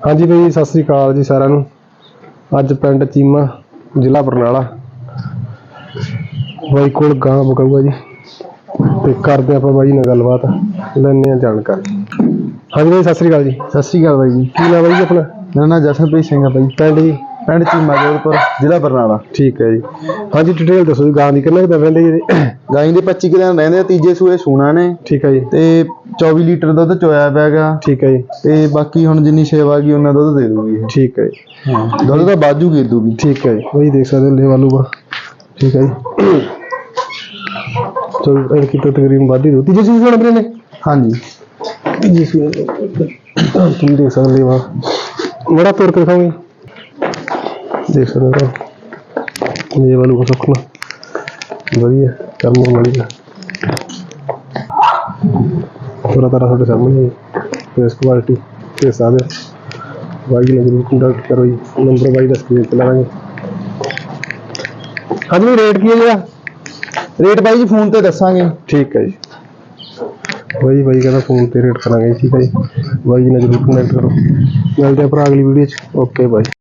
ਹਾਂਜੀ ਬਈ ਸਤਿ ਸ੍ਰੀ ਅਕਾਲ ਜੀ ਸਾਰਿਆਂ ਨੂੰ। ਅੱਜ ਪਿੰਡ ਚੀਮਾ ਜ਼ਿਲ੍ਹਾ ਬਰਨਾਲਾ। ਬਾਈ ਕੋਲ ਗਾਂ ਬਕਾਊਗਾ ਜੀ। ਤੇ ਕਰਦੇ ਆਪਾਂ ਬਾਈ ਨਾਲ ਗੱਲਬਾਤ ਲੈਣੇ ਆ ਜਾਣਕਾਰੀ। ਹਾਂਜੀ ਬਾਈ ਸਤਿ ਸ੍ਰੀ ਅਕਾਲ ਜੀ। ਸਤਿ ਸ਼੍ਰੀ ਅਕਾਲ ਬਾਈ ਜੀ। ਕੀ ਨਾਮ ਬਾਈ ਜੀ ਆਪਣਾ? ਮੇਰਾ ਨਾਮ ਜਸ਼ਨਪ੍ਰੀਤ ਸਿੰਘ ਹੈ ਬਾਈ। ਪਿੰਡ ਜੀ? ਪਿੰਡ ਚੀਮਾ ਜੋਧਪੁਰ ਜ਼ਿਲ੍ਹਾ ਬਰਨਾਲਾ। ਠੀਕ ਹੈ ਜੀ। ਹਾਂਜੀ ਡਿਟੇਲ ਦੱਸੋ ਜੀ ਗਾਂ ਦੀ ਕਿੰਨਾ ਕੁ ਦਿਨ ਰਹਿੰਦੇ ਜੀ ਗਾਈ ਦੇ 25 ਕੁ ਦਿਨ ਰਹਿੰਦੇ ਆ ਤੀਜੇ ਸੂਏ ਸੂਣਾ ਨੇ। ਠੀਕ ਹੈ ਜੀ। ਤੇ 24 ਲੀਟਰ ਦੁੱਧ ਚੋਇਆ ਪੈਗਾ ਠੀਕ ਹੈ ਜੀ। ਤੇ ਬਾਕੀ ਹੁਣ ਜਿੰਨੀ ਸੇਵਾ ਗਈ ਉਹਨਾਂ ਦੁੱਧ ਦੇ ਦੂਗੀ। ਠੀਕ ਹੈ ਜੀ। ਦੁੱਧ ਤਾਂ ਬਾਜੂ ਗੇ ਦੂਗੀ। ਠੀਕ ਹੈ ਜੀ। ਬਾਈ ਦੇਖ ਸਕਦੇ ਹੋ ਲੈ ਵਾਲੂ। ਬਾ ਠੀਕ ਹੈ ਜੀ। ਚਲੋ ਇਹ ਕਿਤੋਂ ਤਕਰੀਬਨ ਵਾਧੀ ਦੋ। ਤੀਜੇ ਸੀਜ਼ਨ ਆਪਣੇ ਨੇ? ਹਾਂਜੀ। ਜੀ ਸੀ ਤੁਸੀਂ ਦੇਖ ਸਕਦੇ ਹੋ ਬੜਾ ਤੁਰ ਕੇ ਦਿਖਾਉਂਗੇ। ਦੇਖ ਸਕਦੇ ਹੋ ਇਹ ਵਾਲੂ ਕੋ ਸੁੱਕਣਾ ਵਧੀਆ ਕੰਮ ਵਧੀਆ। ਪੂਰਾ ਤਰ੍ਹਾਂ ਤੁਹਾਡੇ ਸਾਹਮਣੇ ਫੇਸ ਕੁਆਲਿਟੀ ਤੇ ਸਾਦੇ ਬਾਈ ਨੇ ਜਰੂਰ ਕੰਟੈਕਟ ਕਰੋ ਜੀ। ਨੰਬਰ ਬਾਈ ਦਾ ਸਕਰੀਨ ਤੇ ਲਾਵਾਂਗੇ। ਹਾਂਜੀ ਰੇਟ ਕੀ ਹੈ ਜੀ? ਰੇਟ ਬਾਈ ਜੀ ਫੋਨ ਤੇ ਦੱਸਾਂਗੇ। ਠੀਕ ਹੈ ਜੀ। ਬਾਈ ਬਾਈ ਕਹਿੰਦਾ ਫੋਨ ਤੇ ਰੇਟ ਕਰਾਂਗੇ। ਠੀਕ ਹੈ ਜੀ। ਬਾਈ ਜੀ ਨਾਲ ਜਰੂਰ ਕੰਟੈਕਟ ਕਰੋ। ਮਿਲਦੇ ਆ ਭਰਾ ਅਗਲੀ ਵੀਡੀਓ 'ਚ। ਓਕੇ ਬਾਈ